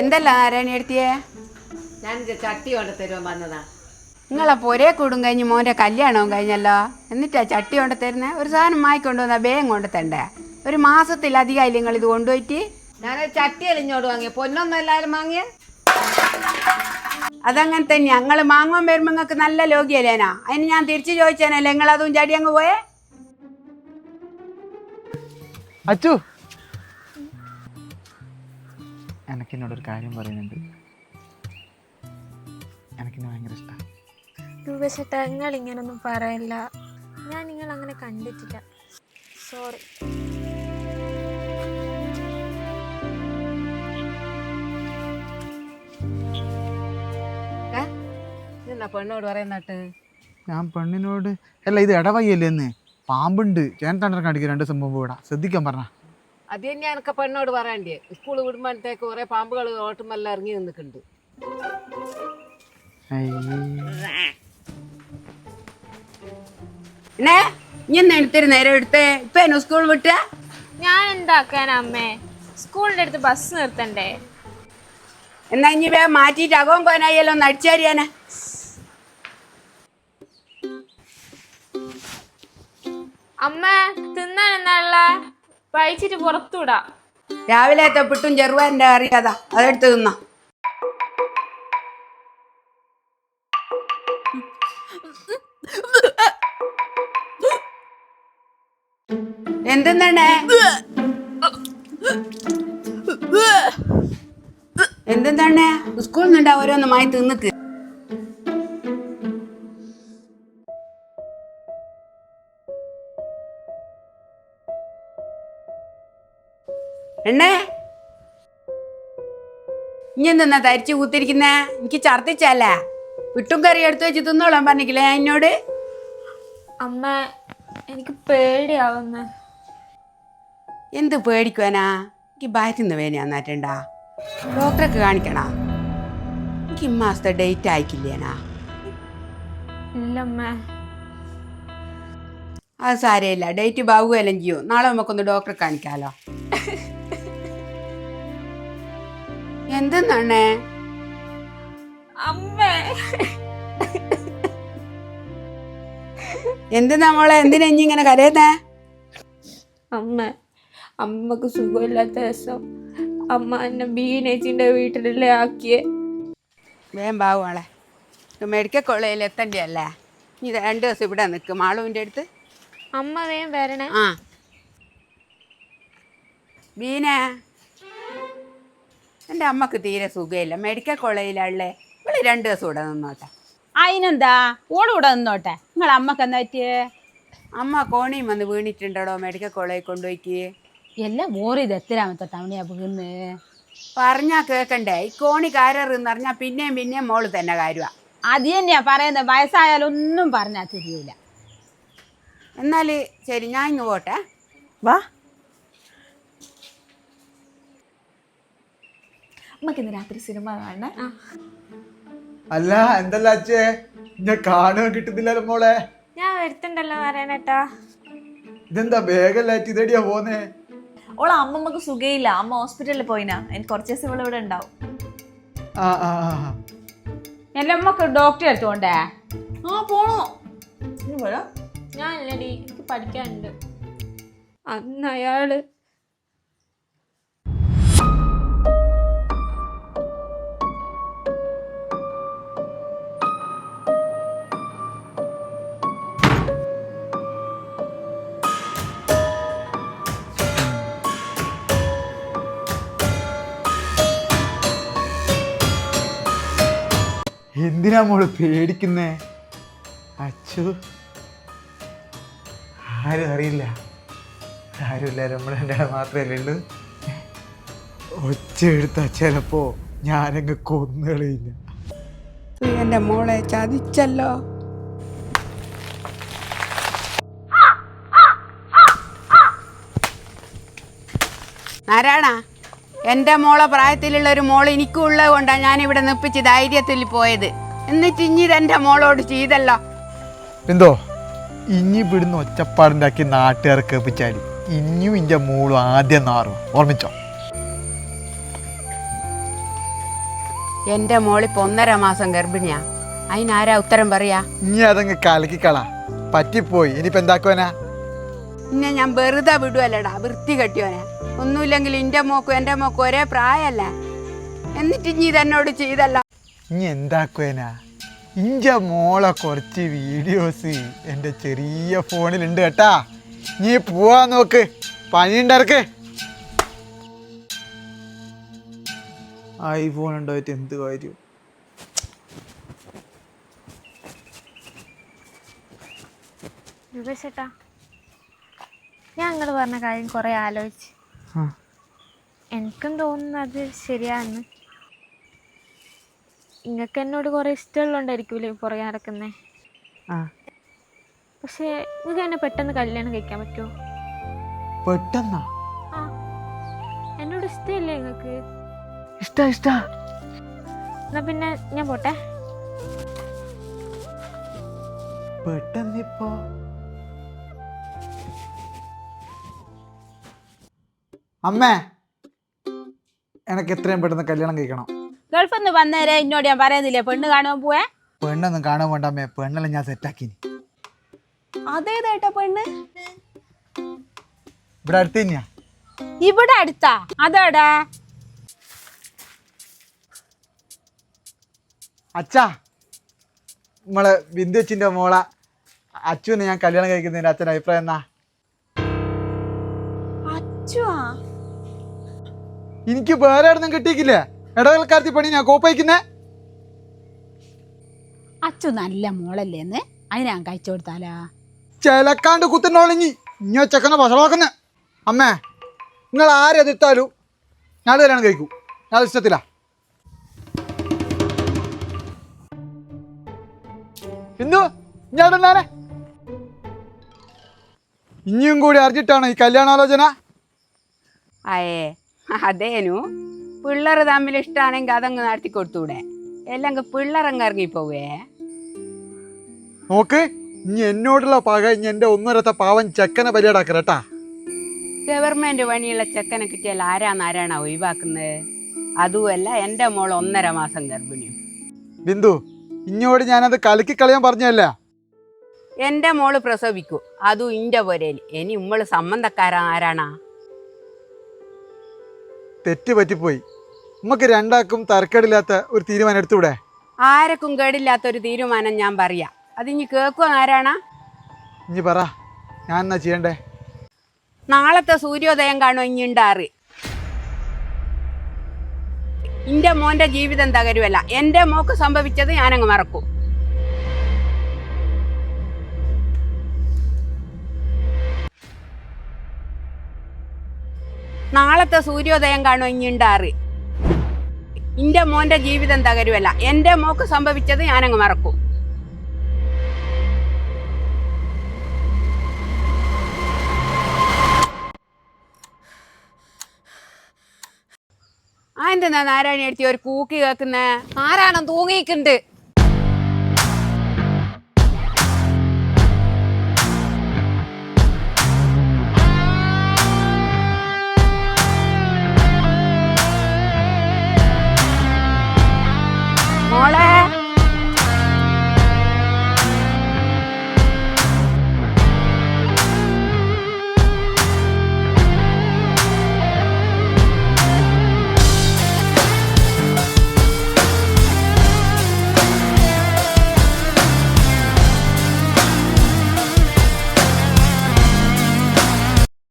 എന്തല്ല നാരായണി എടുത്തിയേ? ഞാൻ ചട്ടി കൊണ്ട് തരുവാൻ വന്നതാ. നിങ്ങളെ പൊരേ കൂടും കഴിഞ്ഞ് മോന്റെ കല്യാണവും കഴിഞ്ഞല്ലോ. എന്നിട്ടാ ചട്ടി കൊണ്ട് തരുന്നേ? ഒരു സാധനം വാങ്ങിക്കൊണ്ട് വന്നാൽ വേഗം കൊണ്ട് തണ്ടേ ഒരു മാസത്തിലധികമായി നിങ്ങൾ ഇത് കൊണ്ടുപോയിട്ട്? ഞാൻ ചട്ടി അലിഞ്ഞോട് വാങ്ങിയ. പൊന്നൊന്നും എല്ലാവരും വാങ്ങിയ? അതങ്ങനെ തന്നെ ഞങ്ങൾ മാങ്ങാൻ വരുമ്പോൾ നിങ്ങൾക്ക് നല്ല ലോകിയല്ലേനാ അതിന് ഞാൻ തിരിച്ചു ചോദിച്ചേനല്ലേ നിങ്ങൾ അതും ചടി അങ്ങ് പോയേ? അച്ചു എനിക്ക് എന്നോടൊരു കാര്യം പറയുന്നുണ്ട്. എനിക്കിന്നെ ഭയങ്കര ഇഷ്ടമാണ് രൂപശേട്ടാ നിങ്ങൾ ഇങ്ങനൊന്നും പറയില്ല. ഞാൻ നിങ്ങൾ അങ്ങനെ കണ്ടിട്ടില്ല സോറി എന്നാ പെണ്ണോട് പറയുന്നട്ട് ഞാൻ പെണ്ണിനോട് അല്ല ഇത് ഇടവയ്യല്ലേ എന്ന് പാമ്പുണ്ട്. ചേട്ടൻ കടിക്കുക രണ്ട് സംഭവം ഇവിടെ. ശ്രദ്ധിക്കാൻ പറഞ്ഞ. അത് തന്നെ എനിക്ക് പെണ്ണോട് പറയണ്ടേ സ്കൂൾ വിടുമ്പോഴത്തേക്ക് കുറെ പാമ്പുകൾ ഓട്ടുമെല്ലാം ഇറങ്ങി നിന്നിട്ടുണ്ട്. എന്നെ? ഇനി എടുത്തിരു നേരം എടുത്തേ? ഇപ്പൊ എന്നെ സ്കൂൾ വിട്ട? ഞാൻ എന്താക്കാൻ അമ്മേ? സ്കൂളിന്റെ അടുത്ത് ബസ് നിർത്തണ്ടേ? എന്നാ ഇനി വേ മാറ്റിട്ട് അകവും കോനായാലോ ഒന്ന് അടിച്ചേരിയാനെ അമ്മ തിന്നാൻ എന്താണല്ല പഴിച്ചിട്ട് പുറത്തുവിടാ. രാവിലെ പിട്ടും ചെറുവാന്റെ അറിയാതാ അതെടുത്ത് തിന്ന. എന്തെന്നാണ് എന്തെന്താണ് സ്കൂളിൽ നിന്നുണ്ടാ ഓരോന്ന് മായി തിന്നിക്ക്. ഇനി എന്തെന്നാ തരിച്ചു കൂത്തിരിക്കുന്നേ? എനിക്ക് ഛർദിച്ചല്ലേ വിട്ടും കറി എടുത്തു വെച്ച് തിന്നോളാൻ പറഞ്ഞില്ലേ എന്നോട് അമ്മ എനിക്ക് പേടിയാവുന്ന. എന്ത് പേടിക്കുവാനാ? എനിക്ക് ബാറ്റിന്ന് വേന നന്നായിട്ടുണ്ടാ ഡോക്ടറൊക്കെ കാണിക്കണാ. എനിക്ക് ഇമ്മാസത്തെ ഡേറ്റ് ആയിക്കില്ലേനാ. ഇല്ലമ്മ. അത് സാരമില്ല. ഡേറ്റ് ബാബു ചെയ്യും. നാളെ നമുക്കൊന്ന് ഡോക്ടറെ കാണിക്കാലോ. എന്തെന്നാണേ? അമ്മേ. എന്തെന്നാ മോളെ? എന്തിനാ ഇനി ഇങ്ങനെ കരയുന്നേ? അമ്മ അമ്മയ്ക്ക് സുഖമില്ലാത്ത ദിവസം അമ്മ എന്നെ ബീനേച്ചിന്റെ വീട്ടിലല്ലേ ആക്കിയേ. വേം ബാവുകളെ മെഡിക്കൽ കോളേജിൽ എത്തണ്ടല്ലേ ഇനി രണ്ട് ദിവസം ഇവിടെ നിൽക്കും മാളുവിന്റെ അടുത്ത്. അമ്മ വേം വരണേ. ആ. ബീനെ. എന്റെ അമ്മയ്ക്ക് തീരെ സുഖമില്ല. മെഡിക്കൽ കോളേജിലാണല്ലേ ഇവൾ രണ്ട് ദിവസം ഇവിടെ നിന്നോട്ടെ. അതിനെന്താ ഓൾ ഇവിടെ നിന്നോട്ടെ. നിങ്ങൾ അമ്മയ്ക്ക് എന്താ പറ്റിയേ? അമ്മ കോണിയും വന്ന് വീണിട്ടുണ്ടോ മെഡിക്കൽ കോളേജിൽ കൊണ്ടുപോയിക്ക്? എല്ലാം ഓറി ഇത് എത്തരാമത്തെ തവണയാ വീണ്? പറഞ്ഞാ കേക്കണ്ടേ. ഈ കോണി കാരറെന്ന് പറഞ്ഞാൽ പിന്നെയും പിന്നെയും മോൾ തന്നെ കാര്യമാണ് അത് തന്നെയാ പറയുന്നത് വയസ്സായാലും ഒന്നും പറഞ്ഞാൽ തിരിയൂല. എന്നാൽ ശരി ഞാൻ ഇങ്ങ് പോട്ടെ. വാ. അമ്മയ്ക്ക് ഇന്ന് രാത്രി സിനിമ കാണണേ. അല്ല എന്തല്ല അച്ഛേ? ഞാൻ കാണാൻ കിട്ടുന്നില്ലല്ലോ മോളെ. ഞാൻ വരുത്തുണ്ടല്ലോ പറയണേട്ടാ ഇതെന്താ വേഗല്ലാറ്റ് ഇതടിയാ പോന്നേ? ഓളെ അമ്മമ്മക്ക് സുഖയില്ല. അമ്മ ഹോസ്പിറ്റലിൽ പോയിനാ. എനിക്ക് കുറച്ച് ദിവസം ഇവിടെ ഇവിടെ ഉണ്ടാവും. ആ ആ ആ. എല്ലാം അമ്മയ്ക്ക് ഡോക്ടറെ എടുത്തോണ്ടേ? ആ പോണോ? ഇനി പോരാ. ഞാൻ ഇല്ലടി എനിക്ക് പഠിക്കാനുണ്ട്. അന്ന് അയാൾ എന്തിനാ മോൾ പേടിക്കുന്നേ? അച്ചു ആരും അറിയില്ല. ആരുമില്ല നമ്മളെ എന്റെ മാത്രമല്ലേ ഉള്ളൂ. ഒച്ച എടുത്ത ചിലപ്പോ ഞാനങ്ങ് കൊന്നുകളിയില്ല എന്റെ മോളെ ചതിച്ചല്ലോ. നാരായണ എന്റെ മോളെ പ്രായത്തിലുള്ള ഒരു മോൾ എനിക്കും ഉള്ളത് കൊണ്ടാണ് ഞാൻ ഇവിടെ നിപ്പിച്ച് ധൈര്യത്തിൽ പോയത്. എന്നിട്ട് ഇനി ഇതെന്റെ മോളോട് ചെയ്തല്ലോ. എന്തോ? ഇനി ഇവിടുന്ന് ഒച്ചപ്പാടുണ്ടാക്കി നാട്ടുകാരെ കേൾപ്പിച്ചാൽ ഇനിയും ഇന്റെ മോളും ആദ്യം നാറും. ഓർമ്മിച്ചോ? എന്റെ മോളിപ്പോ ഒന്നര മാസം ഗർഭിണിയാ. അതിനാരാ ഉത്തരം പറയാ? ഇനി അതങ്ങ് കലക്കിക്കളാ. പറ്റിപ്പോയി. ഇനിയിപ്പോ എന്താക്കുവാനാ? ഇന്നെ ഞാൻ വെറുതെ വിടുവല്ലടാ വൃത്തി കെട്ടിയോനെ ഒന്നുമില്ലെങ്കിൽ എന്റെ മോക്കും എന്റെ മോക്കും ഒരേ പ്രായല്ലേ? എന്നിട്ട് ഇനി ഇതെന്നോട് ചെയ്തല്ല? ഇനി എന്താക്കുവേനാ? ഇന്റെ മോളെ കുറച്ച് വീഡിയോസ് എന്റെ ചെറിയ ഫോണിലുണ്ട് കേട്ടാ. നീ പോവാ നോക്ക് പണിയുണ്ടർക്ക് ഐഫോൺ ഉണ്ടായിട്ട് എന്ത് കാര്യം? രൂപേഷേട്ടാ ഞാൻ നിങ്ങൾ പറഞ്ഞ കാര്യം കുറെ ആലോചിച്ച്. എനിക്കും തോന്നുന്നത് ശരിയാന്ന്. നിങ്ങൾക്ക് എന്നോട് കുറേ ഇഷ്ടമുള്ളതുകൊണ്ടായിരിക്കൂലേ പുറകെ നടക്കുന്നേ? പക്ഷേ നിങ്ങൾക്ക് എന്നെ പെട്ടെന്ന് കല്യാണം കഴിക്കാൻ പറ്റുമോ പെട്ടെന്നാ? എന്നോട് ഇഷ്ടമില്ലേ നിങ്ങൾക്ക് ഇഷ്ട ഇഷ്ട. എന്നാ പിന്നെ ഞാൻ പോട്ടെ. പെട്ടെന്നിപ്പോ അമ്മേ എനക്ക് എത്രയും പെട്ടെന്ന് കല്യാണം കഴിക്കണം. ഗൾഫിൽ നിന്ന് വന്നേരെ എന്നോട് ഞാൻ പറയുന്നില്ലേ പെണ്ണ് കാണുവാൻ പോവേ? പെണ്ണൊന്നും കാണാൻ വേണ്ട അമ്മേ പെണ്ണെല്ലാം ഞാൻ സെറ്റാക്കി അതേതായിട്ടാ പെണ്ണ്? ഇവിടെ അടുത്ത് തന്നെയാ ഇവിടെ അടുത്താ? അതാടാ? അച്ഛാ നമ്മളെ ബിന്ദു അച്ഛന്റെ മോള അച്ചുവിനെ ഞാൻ കല്യാണം കഴിക്കുന്നതിന്റെ അച്ഛൻ അഭിപ്രായം എന്നാ? അച്ചുവാ? എനിക്ക് വേറെ ഒന്നും കിട്ടിയില്ല ഇടവേൽക്കാർത്തി പണി ഞാൻ കോപ്പയക്കുന്നേ അച്ചു നല്ല മോളല്ലേന്ന്? അതിന് ഞാൻ കഴിച്ചു കൊടുത്താലാ? ചിലക്കാണ്ട് കുത്തുന്നോളിങ്ങി ഇഞ്ഞോ ചെക്കനെ വഷളാക്കുന്നേ അമ്മേ നിങ്ങൾ ആരെ എതിർത്താലും ഞാൻ കല്യാണം കഴിക്കൂ. ഞാൻ ഇഷ്ടത്തില്ല ബിന്ദു ഞാൻ എന്നാനെ ഇനിയും കൂടി അറിഞ്ഞിട്ടാണ് ഈ കല്യാണാലോചന. അയേ അതേനു. പിള്ളേർ തമ്മിൽ ഇഷ്ടമാണെങ്കിൽ അതങ്ങ് നടത്തി കൊടുത്തൂടെ. എല്ലാം പിള്ളേരങ്ങ് ഇറങ്ങിപ്പോവേ നോക്ക് ഇനി എന്നോടുള്ള പക ഇനി എന്റെ ഒന്നരത്തെ പാവൻ ചെക്കനെ പരിപാടാക്കരട്ടാ ഗവൺമെന്റ് പണിയുള്ള ചെക്കനെ കിട്ടിയാൽ ആരാന്ന് ആരാണാ ഒഴിവാക്കുന്നത്? അതുമല്ല എന്റെ മോൾ ഒന്നര മാസം ഗർഭിണിയും ബിന്ദു ഇഞ്ഞോട് ഞാനത് കലക്കി കളയാൻ പറഞ്ഞല്ല എന്റെ മോൾ പ്രസവിക്കൂ. അതും ഇന്റെ പോരേൽ ഇനി ഉമ്മൾ സംബന്ധക്കാരാ ആരാണാ? തെറ്റ് പറ്റിപ്പോയി നമുക്ക് രണ്ടാക്കും തരക്കേടില്ലാത്ത ഒരു തീരുമാനം എടുത്തൂടെ ആരക്കും കേടില്ലാത്ത ഒരു തീരുമാനം ഞാൻ പറയാം. ഇനി കേൾക്കുക ആരാണാ? ഇനി പറ. ഞാൻ എന്നാ ചെയ്യണ്ടേ? നാളത്തെ സൂര്യോദയം കാണോ ഇനി ഉണ്ടാറ് ഇന്റെ മോന്റെ ജീവിതം തകരുമല്ല എന്റെ മോക്ക് സംഭവിച്ചത് ഞാനങ്ങ് മറക്കും. നാളത്തെ സൂര്യോദയം കാണും ഇഞ്ഞിണ്ടാറ് ഇന്റെ മോന്റെ ജീവിതം തകരുമല്ല എന്റെ മോക്ക് സംഭവിച്ചത് ഞാനങ്ങ് മറക്കും. ആ എന്താ നാരായണി എടുത്തി ഒരു കൂക്കി കേൾക്കുന്നേ? ആരാണ് തൂങ്ങിയിട്ടുണ്ട്